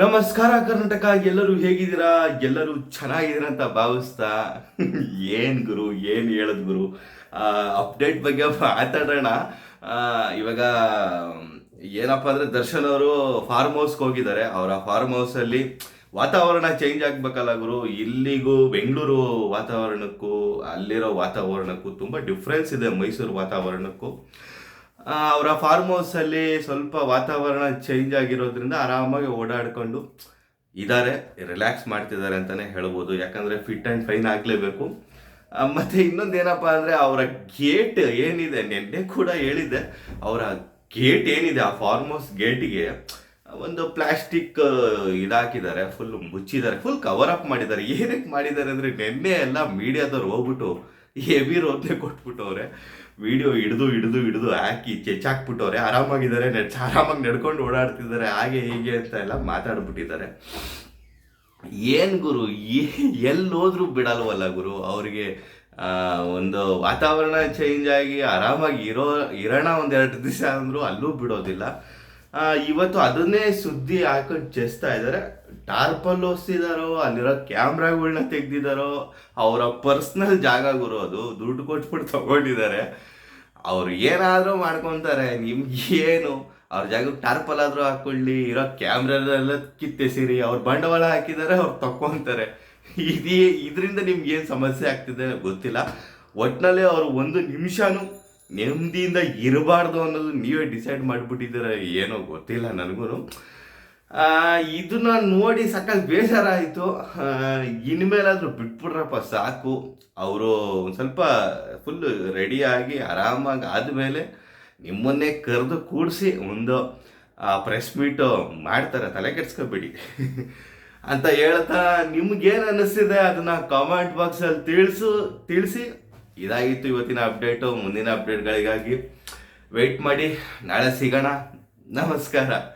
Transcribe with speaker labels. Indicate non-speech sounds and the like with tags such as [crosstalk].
Speaker 1: ನಮಸ್ಕಾರ ಕರ್ನಾಟಕ, ಎಲ್ಲರೂ ಹೇಗಿದ್ದೀರಾ? ಎಲ್ಲರೂ ಚೆನ್ನಾಗಿದ್ದೀರಾ ಅಂತ ಭಾವಿಸ್ತಾ [laughs] ಏನು ಗುರು, ಏನು ಹೇಳೋದು ಗುರು? ಅಪ್ಡೇಟ್ ಬಗ್ಗೆ ಮಾತಾಡೋಣ. ಇವಾಗ, ಏನಪ್ಪ ಅಂದರೆ ದರ್ಶನ್ ಅವರು ಫಾರ್ಮ್ ಹೌಸ್ಗೆ ಹೋಗಿದ್ದಾರೆ. ಅವರ ಫಾರ್ಮ್ ಹೌಸಲ್ಲಿ ವಾತಾವರಣ ಚೇಂಜ್ ಆಗ್ಬೇಕಲ್ಲ ಗುರು? ಇಲ್ಲಿಗೂ ಬೆಂಗಳೂರು ವಾತಾವರಣಕ್ಕೂ, ಅಲ್ಲಿರೋ ವಾತಾವರಣಕ್ಕೂ ತುಂಬ ಡಿಫ್ರೆನ್ಸ್ ಇದೆ ಮೈಸೂರು ವಾತಾವರಣಕ್ಕೂ. ಅವರ ಫಾರ್ಮ್ ಹೌಸಲ್ಲಿ ಸ್ವಲ್ಪ ವಾತಾವರಣ ಚೇಂಜ್ ಆಗಿರೋದ್ರಿಂದ ಆರಾಮಾಗಿ ಓಡಾಡಿಕೊಂಡು ಇದ್ದಾರೆ ರಿಲ್ಯಾಕ್ಸ್ ಮಾಡ್ತಿದ್ದಾರೆ ಅಂತಲೇ ಹೇಳ್ಬೋದು. ಯಾಕಂದರೆ ಫಿಟ್ ಆ್ಯಂಡ್ ಫೈನ್ ಆಗಲೇಬೇಕು. ಮತ್ತು ಇನ್ನೊಂದು ಏನಪ್ಪ ಅಂದರೆ ಅವರ ಗೇಟ್ ಏನಿದೆ, ನೆನ್ನೆ ಕೂಡ ಹೇಳಿದ್ದೆ, ಅವರ ಗೇಟ್ ಏನಿದೆ, ಆ ಫಾರ್ಮ್ ಹೌಸ್ ಗೇಟಿಗೆ ಒಂದು ಪ್ಲಾಸ್ಟಿಕ್ ಇದಾಕಿದ್ದಾರೆ ಫುಲ್ ಮುಚ್ಚಿದ್ದಾರೆ ಫುಲ್ ಕವರ್ ಅಪ್ ಮಾಡಿದ್ದಾರೆ. ಏನಕ್ಕೆ ಮಾಡಿದ್ದಾರೆ ಅಂದರೆ ನೆನ್ನೆ ಎಲ್ಲ ಮೀಡಿಯಾದವ್ರು ಹೋಗ್ಬಿಟ್ಟು ಹೆವಿ ರೋದ್ನೆ ಕೊಟ್ಬಿಟ್ಟವ್ರೆ. ವಿಡಿಯೋ ಹಿಡಿದು ಹಿಡಿದು ಹಿಡಿದು ಹಾಕಿ ಚೆಚ್ಚಾಕ್ಬಿಟ್ಟವ್ರೆ. ಆರಾಮಾಗಿದ್ದಾರೆ ನಡ್ ಆರಾಮಾಗಿ ನಡ್ಕೊಂಡು ಓಡಾಡ್ತಿದ್ದಾರೆ. ಹಾಗೆ, ಹೀಗೆ ಅಂತ ಎಲ್ಲ ಮಾತಾಡ್ಬಿಟ್ಟಿದ್ದಾರೆ. ಏನು ಗುರು? ಎಲ್ಲಿ ಹೋದ್ರೂ ಬಿಡಲ್ವಲ್ಲ ಗುರು? ಅವರಿಗೆ ಒಂದು ವಾತಾವರಣ ಚೇಂಜ್ ಆಗಿ ಆರಾಮಾಗಿ ಇರೋ ಇರೋಣ ಒಂದೆರಡು ದಿವಸ ಅಂದರೂ ಅಲ್ಲೂ ಬಿಡೋದಿಲ್ಲ. ಇವತ್ತು ಅದನ್ನೇ ಸುದ್ದಿ ಹಾಕೊಂಡು ಚೆಸ್ತಾ ಇದ್ದಾರೆ ಟಾರ್ಪಲ್ ಹೊಸ್ತಿದಾರೋ ಅಲ್ಲಿರೋ ಕ್ಯಾಮ್ರಾಗಳನ್ನ ತೆಗ್ದಿದಾರೋ, ಅವರ ಪರ್ಸ್ನಲ್ ಜಾಗ ಗುರು ಅದು, ದುಡ್ಡು ಕೊಟ್ಬಿಟ್ಟು ತಗೊಂಡಿದ್ದಾರೆ ಅವ್ರು ಏನಾದರೂ ಮಾಡ್ಕೊತಾರೆ, ನಿಮ್ಗೆ ಏನು? ಅವ್ರ ಜಾಗಕ್ಕೆ ಟಾರ್ಪಲ್ ಆದರೂ ಹಾಕೊಳ್ಳಿ, ಇರೋ ಕ್ಯಾಮ್ರಾದೆಲ್ಲ ಕಿತ್ತೆಸಿರಿ, ಅವ್ರು ಬಂಡವಾಳ ಹಾಕಿದ್ದಾರೆ ಅವ್ರು ತಕ್ಕೊಂತಾರೆ. ಇದೇ, ಇದರಿಂದ ನಿಮ್ಗೆ ಏನು ಸಮಸ್ಯೆ ಆಗ್ತಿದೆ ಗೊತ್ತಿಲ್ಲ. ಒಟ್ಟಿನಲ್ಲಿ ಅವರು ಒಂದು ನಿಮಿಷನೂ ನೆಮ್ಮದಿಯಿಂದ ಇರಬಾರ್ದು ಅನ್ನೋದು ನೀವೇ ಡಿಸೈಡ್ ಮಾಡಿಬಿಟ್ಟಿದ್ದೀರ ಏನೋ ಗೊತ್ತಿಲ್ಲ ನನಗೂ ಇದನ್ನ ನೋಡಿ ಸಕಲ್ ಬೇಜಾರಾಯಿತು. ಇನ್ಮೇಲಾದರೂ ಬಿಟ್ಬಿಡ್ರಪ್ಪ, ಸಾಕು. ಅವರು ಒಂದು ಸ್ವಲ್ಪ ಫುಲ್ ರೆಡಿಯಾಗಿ ಆರಾಮಾಗಿ ಆದಮೇಲೆ ನಿಮ್ಮನ್ನೇ ಕರೆದು ಕೂಡಿಸಿ ಒಂದು ಪ್ರೆಸ್ ಮೀಟು ಮಾಡ್ತಾರೆ, ತಲೆ ಕೆಡ್ಸ್ಕೊಬೇಡಿ. [laughs] ಅಂತ ಹೇಳ್ತಾ ನಿಮ್ಗೇನು ಅನ್ನಿಸ್ತಿದೆ ಅದನ್ನು ಕಾಮೆಂಟ್ ಬಾಕ್ಸಲ್ಲಿ ತಿಳಿಸು, ತಿಳಿಸಿ ಇದಾಗಿತ್ತು ಇವತ್ತಿನ ಅಪ್ಡೇಟು ಮುಂದಿನ ಅಪ್ಡೇಟ್ಗಳಿಗಾಗಿ ವೆಯ್ಟ್ ಮಾಡಿ. ನಾಳೆ ಸಿಗೋಣ. ನಮಸ್ಕಾರ.